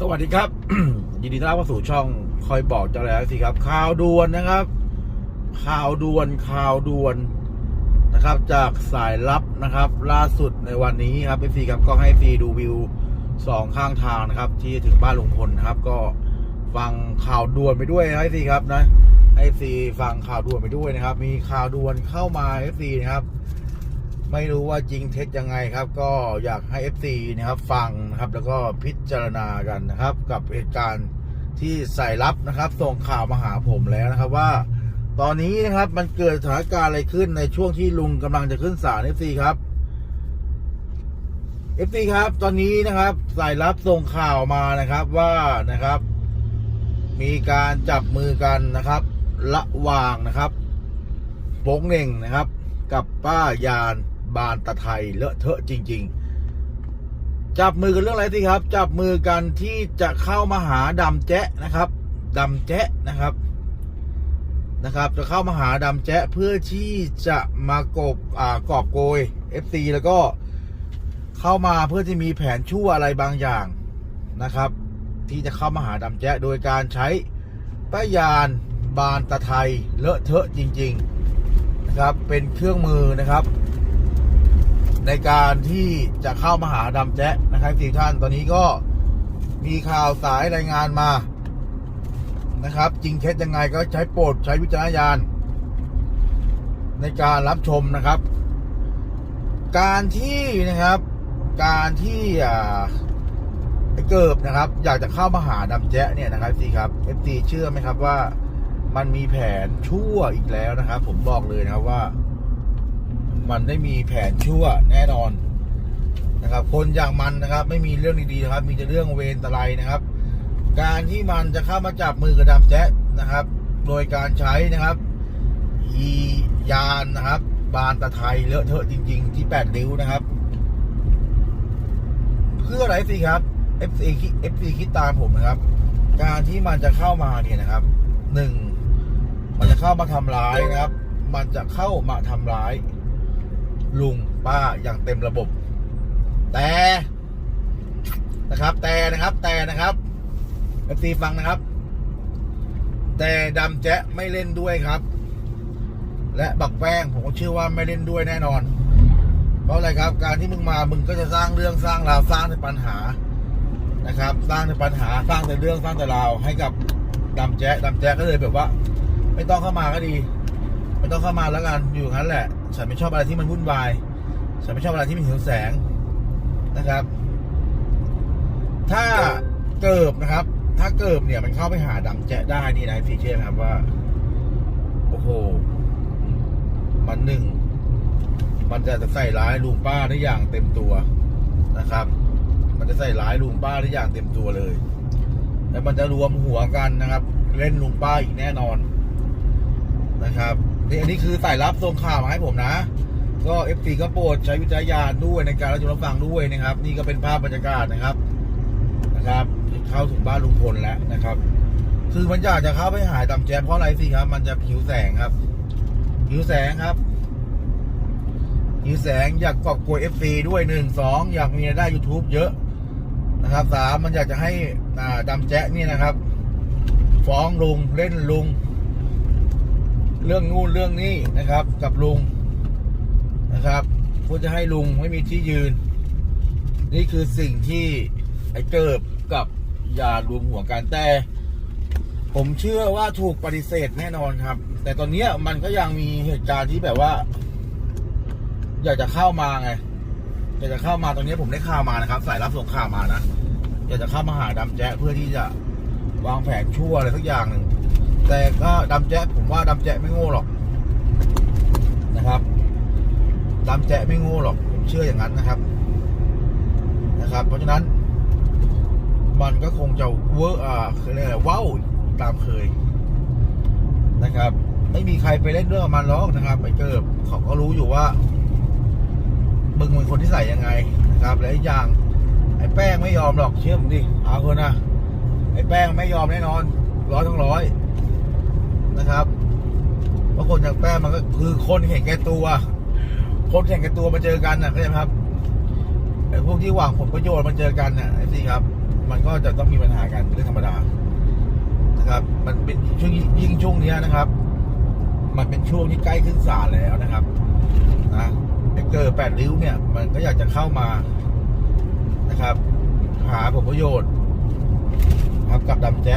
สวัสดีครับ ยินดีต้อนรับเข้าสู่ช่องคอยบอกเจ้าแล้วสิครับ ข่าวด่วนนะครับ ข่าวด่วนข่าวด่วนนะครับ จากสายลับนะครับ ล่าสุดในวันนี้ครับพี่ซีครับก็ให้ซีดูวิวสองข้างทางนะครับ ที่ถึงบ้านลุงพลนะครับ ก็ฟังข่าวด่วนไปด้วยนะให้ซีครับนะให้ซีฟังข่าวด่วนไปด้วยนะครับ มีข่าวด่วนเข้ามาให้ซีนะครับ ไม่รู้ว่าจริงเท็จยังไงครับ ก็อยากให้ FC นะครับฟังนะครับ แล้วก็พิจารณากันนะครับ กับเหตุการณ์ที่สายลับนะครับ ส่งข่าวมาหาผมแล้วนะครับว่า ตอนนี้นะครับมันเกิดสถานการณ์อะไรขึ้นในช่วงที่ลุงกำลังจะขึ้นศาล FC ครับ FC ครับตอนนี้นะครับสายลับส่งข่าวมานะครับว่านะครับ มีการจับมือกันนะครับระหว่างนะครับโป้งเหน่งนะครับ กับป้ายาน บานตะไทยเลอะเทอะจริง ๆ จับมือกันเรื่องอะไรสิครับ จับมือกันที่จะเข้ามาหาดำแจ๊ะนะครับดำแจ๊ะนะครับนะครับ จะเข้ามาหาดำแจ๊ะเพื่อที่จะมากบอ่ากอบโกย FC แล้วก็เข้ามาเพื่อที่มีแผนชั่วอะไรบางอย่างนะครับ ที่จะเข้ามาหาดำแจ๊ะโดยการใช้ป้ายานบานตะไทยเลอะเทอะจริง ๆ นะครับ เป็นเครื่องมือนะครับ ในการที่จะเข้ามาหาดำแจ๊ะนะครับสี่ท่านตอนนี้ก็มีข่าวสายรายงานมานะครับ จริงเท็จยังไงก็ใช้โปรดใช้วิจารณญาณในการรับชมนะครับ การที่นะครับ การที่ไอ้เกิบนะครับ อยากจะเข้ามาหาดำแจ๊ะเนี่ยนะครับสีครับเอฟซีเชื่อไหมครับว่า มันมีแผนชั่วอีกแล้วนะครับ ผมบอกเลยนะครับว่า มันได้มีแผนชั่วแน่นอนนะครับ คนอย่างมันนะครับ ไม่มีเรื่องดีๆนะครับ มีแต่เรื่องเวรตะไลนะครับ การที่มันจะเข้ามาจับมือกับดำแจ๊ะนะครับ โดยการใช้นะครับอียานนะครับ บานตะไทยเลอะเทอะจริง ๆ ที่แปดริ้วนะครับ เพื่ออะไรสิครับ FC คิด FC คิดตามผมนะครับ การที่มันจะเข้ามาเนี่ยนะครับหนึ่งมันจะเข้ามาทำร้ายนะครับ มันจะเข้ามาทำร้าย ลุงป้าอย่างเต็มระบบ แต่นะครับ แต่นะครับ แต่นะครับเอฟซีฟังนะครับ แต่ดำแจ๊ะไม่เล่นด้วยครับ และบักแป้งผมก็เชื่อว่าไม่เล่นด้วยแน่นอน เพราะอะไรครับ การที่มึงมามึงก็จะสร้างเรื่องสร้างราวสร้างแต่ปัญหานะครับ สร้างแต่ปัญหาสร้างแต่เรื่องสร้างแต่ราวให้กับดำแจ๊ะดำแจ๊ะก็เลยแบบว่า ไม่ต้องเข้ามาก็ดี ไม่ต้องเข้ามาแล้วกันอยู่งนั้นแหละฉันไม่ชอบอะไรที่มันวุ่นวาย ฉันไม่ชอบอะไรที่มันหิวแสงนะครับ ถ้าเกิบนะครับ ถ้าเกิบเนี่ยมันเข้าไปหาดำแจะได้นี่นะพี่เชื่อไหมครับว่า โอ้โห มันหนึ่ง มันจะใส่ร้ายลุงป้าได้อย่างเต็มตัวนะครับ มันจะใส่ร้ายลุงป้าได้อย่างเต็มตัวเลย แล้วมันจะรวมหัวกันนะครับ เล่นลุงป้าอีกแน่นอนนะครับ นี่อันนี้คือสายลับส่งข่าวมาให้ผมนะ ก็เอฟซีก็โปรดใช้วิจารณญาณด้วยในการรับชมรับฟังด้วยนะครับ นี่ก็เป็นภาพบรรยากาศนะครับนะครับ เข้าถึงบ้านลุงพลแล้วนะครับ คือมันอยากจะเข้าไปหายดำแจ๊บเพราะอะไรสิครับ มันจะผิวแสงครับ ผิวแสงครับผิวแสงอยากกอบโกยเอฟซีด้วยหนึ่งสองอยากมีรายได้ YouTube เยอะนะครับสามมันอยากจะให้อ่าดำแจ๊ะนี่นะครับ ฟ้องลุงเล่นลุง เรื่องนู่นเรื่องนี้นะครับ กับลุงนะครับเพื่อจะให้ลุงไม่มีที่ยืน นี่คือสิ่งที่ไอ้เกิบกับยารวมหัวกันแต่ ผมเชื่อว่าถูกปฏิเสธแน่นอนครับ แต่ตอนนี้มันก็ยังมีเหตุการณ์ที่แบบว่า อยากจะเข้ามาไงอยากจะเข้ามาตรงนี้ผมได้ข่าวมานะครับ สายรับส่งข่าวมานะอยากจะเข้ามาหาดำแจ๊ะเพื่อที่จะวางแผนชั่วอะไรสักอย่างหนึ่ง แต่ก็ดำแจ๊ะผมว่าดำแจ๊ะไม่โง่หรอกนะครับดำแจ๊ะไม่โง่หรอกผมเชื่ออย่างนั้นนะครับ นะครับ เพราะฉะนั้น มันก็คงจะเวอร์อ่าคืออะไรว้าวตามเคยนะครับ ไม่มีใครไปเล่นเรื่องมันหรอกนะครับไอ้เกิบเขาก็รู้อยู่ว่ามึงเป็นคนที่ใส่ยังไงนะครับ และอีกอย่าง ไอ้แป้งไม่ยอมหรอกเชื่อผมดิเอาคนนะไอ้แป้งไม่ยอมแน่นอนร้อยทั้งร้อย นะครับเพราะคนอย่างแป้งมันก็คือคนเห็นแก่ตัว คนเห็นแก่ตัวมาเจอกันนะเข้าใจไหมครับไอ้พวกที่หวังผลประโยชน์มาเจอกันน่ะไอ้สิครับ มันก็จะต้องมีปัญหากันเป็นเรื่องธรรมดานะครับ มันเป็นช่วงยิ่งช่วงนี้นะครับ มันเป็นช่วงที่ใกล้ขึ้นศาลแล้วนะครับนะไอ้เกิดแปดริ้วเนี่ย มันก็อยากจะเข้ามานะครับ หาผลประโยชน์ ครับกับดำแจ๊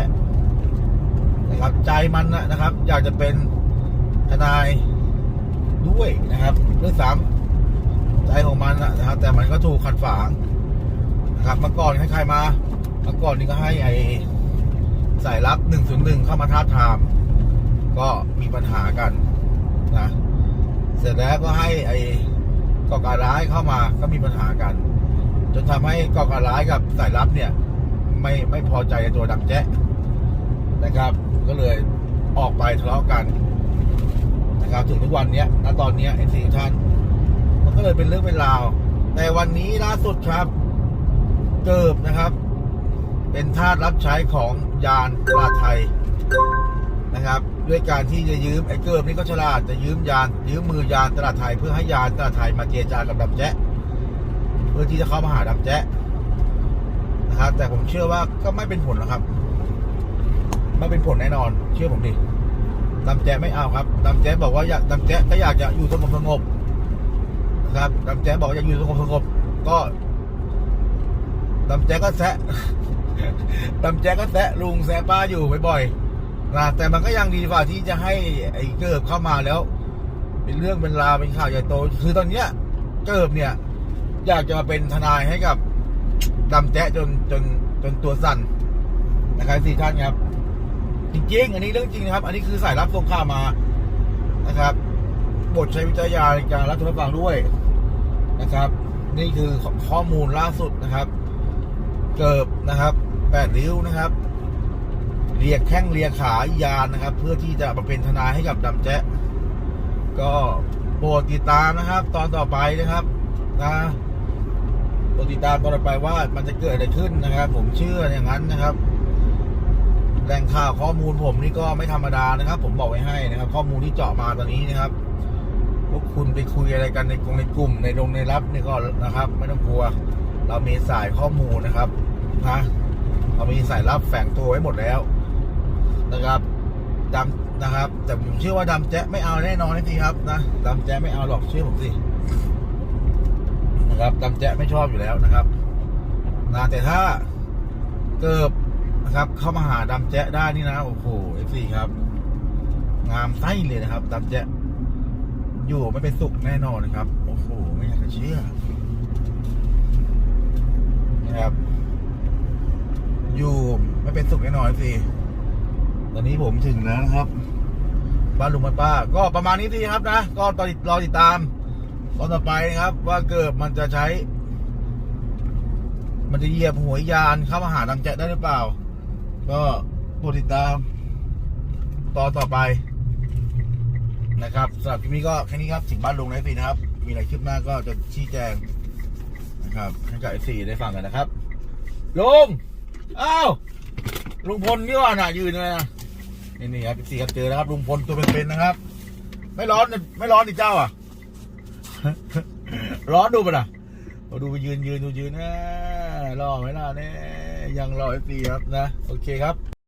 นะครับใจมันนะนะครับ อยากจะเป็นทนายด้วยนะครับด้วยซ้ำใจของมันนะครับ แต่มันก็ถูกขัดฝางนะครับเมื่อก่อนใครๆมาเมื่อก่อนนี่ก็ให้ไอ้สายลับหนึ่งศูนย์หนึ่งเข้ามาท้าทาม ก็มีปัญหากันนะเสร็จแล้วก็ให้ไอ้ก่อการร้ายเข้ามาก็มีปัญหากัน จนทำให้ก่อการร้ายกับสายลับเนี่ย ไม่ไม่พอใจตัวดำแจ๊ะนะครับ ก็เลยออกไปทะเลาะกันนะครับถึงทุกวันเนี้ยณตอนเนี้ยไอ้สี่ท่านมันก็เลยเป็นเรื่องเป็นราวแต่วันนี้ล่าสุดครับ เกิบนะครับ เป็นทาสรับใช้ของยานตลาดไทยนะครับ ด้วยการที่จะยืมไอ้เกิบนี่ก็ฉลาดจะยืมยาน ยืมมือยานตลาดไทย เพื่อให้ยานตลาดไทยมาเจรจากับดำแจ๊ะเพื่อที่จะเข้ามาหาดำแจ๊ะนะครับแต่ผมเชื่อว่าก็ไม่เป็นผลหรอกครับ ไม่เป็นผลแน่นอน เชื่อผมดิดำแจ๊ไม่เอาครับดำแจ๊บอกว่าอยากดำแจ๊ก็อยากจะอยู่สงบสงบนะครับดำแจ๊บอกอยากอยู่สงบสงบก็ดำแจ๊ก็แซะดำแจ๊ก็แซะลุงแซะป้าอยู่บ่อยๆนะแต่มันก็ยังดีกว่าที่จะให้ไอ้เกิบเข้ามาแล้ว เป็นเรื่องเป็นราวเป็นข่าวใหญ่โต คือตอนเนี้ยเกิบเนี่ย อยากจะมาเป็นทนายให้กับดำแจ๊จนจนจนตัวสั่นนะครับสี่ท่านครับ จริงๆอันนี้เรื่องจริงนะครับ อันนี้คือสายรับส่งข่าวมานะครับบทใช้วิจารณญาณในการรับชมรับฟังด้วยนะครับ นี่คือข้อมูลล่าสุดนะครับ เกิบนะครับแปดริ้วนะครับเรียกแข้งเรียกขายานนะครับ เพื่อที่จะมาเป็นทนายให้กับดำแจ๊ะก็โปรดติดตามนะครับ ตอนต่อไปนะครับนะโปรดติดตามตอนต่อไปว่ามันจะเกิดอะไรขึ้นนะครับ ผมเชื่ออย่างนั้นนะครับ แหล่งข่าวข้อมูลผมนี่ก็ไม่ธรรมดานะครับ ผมบอกไว้ให้นะครับ ข้อมูลที่เจาะมาตอนนี้นะครับพวกคุณไปคุยอะไรกันในกลุ่มในกลุ่มในโรงในรับนี่ก็นะครับ ไม่ต้องกลัว เรามีสายข้อมูลนะครับนะเรามีสายลับแฝงตัวไว้หมดแล้ว นะครับดำนะครับ แต่ผมเชื่อว่าดำแจ๊ะไม่เอาแน่นอนทีครับนะดำแจ๊ะไม่เอาหรอกเชื่อผมสินะครับดำแจ๊ะไม่ชอบอยู่แล้วนะครับนะแต่ถ้าเกิบ นะครับ เข้ามาหาดำแจ๊ะได้นี่นะ โอ้โหเอฟซีครับ งามไส้เลยนะครับดำแจ๊ะ อยู่ไม่เป็นสุขแน่นอนนะครับ โอ้โห ไม่อยากจะเชื่อนะครับ อยู่ไม่เป็นสุขแน่นอนสิตอนนี้ผมถึงแล้วนะครับ บ้านลุงบ้านป้า ก็ประมาณนี้สิครับนะ ก็ตอนรอติดตามตอนต่อไปนะครับ ว่าเกิดมันจะใช้ มันจะเหยียบหัวยานเข้ามาหาดังแจ๊ได้หรือเปล่า ก็โปรดติดตามตอนต่อไปนะครับสำหรับคลิปนี้ก็แค่นี้ครับถึงบ้านลุงนะสินะครับ มีอะไรคลิปหน้าก็จะชี้แจงนะครับให้กับไอซีได้ฟังกันนะครับลุงอ้าวลุงพลนี่ว่าน่ะยืนเลยนะนี่นี่ครับไอซีครับเจอแล้วครับลุงพลตัวเป็นๆนะครับ ไม่ร้อนไม่ร้อนดิเจ้าอะร้อนดูป่ะนะมาดูไปยืนยืนดูยืนนะรอไหมล่ะเนี่ย ยังรอไอซีครับนะ โอเคครับ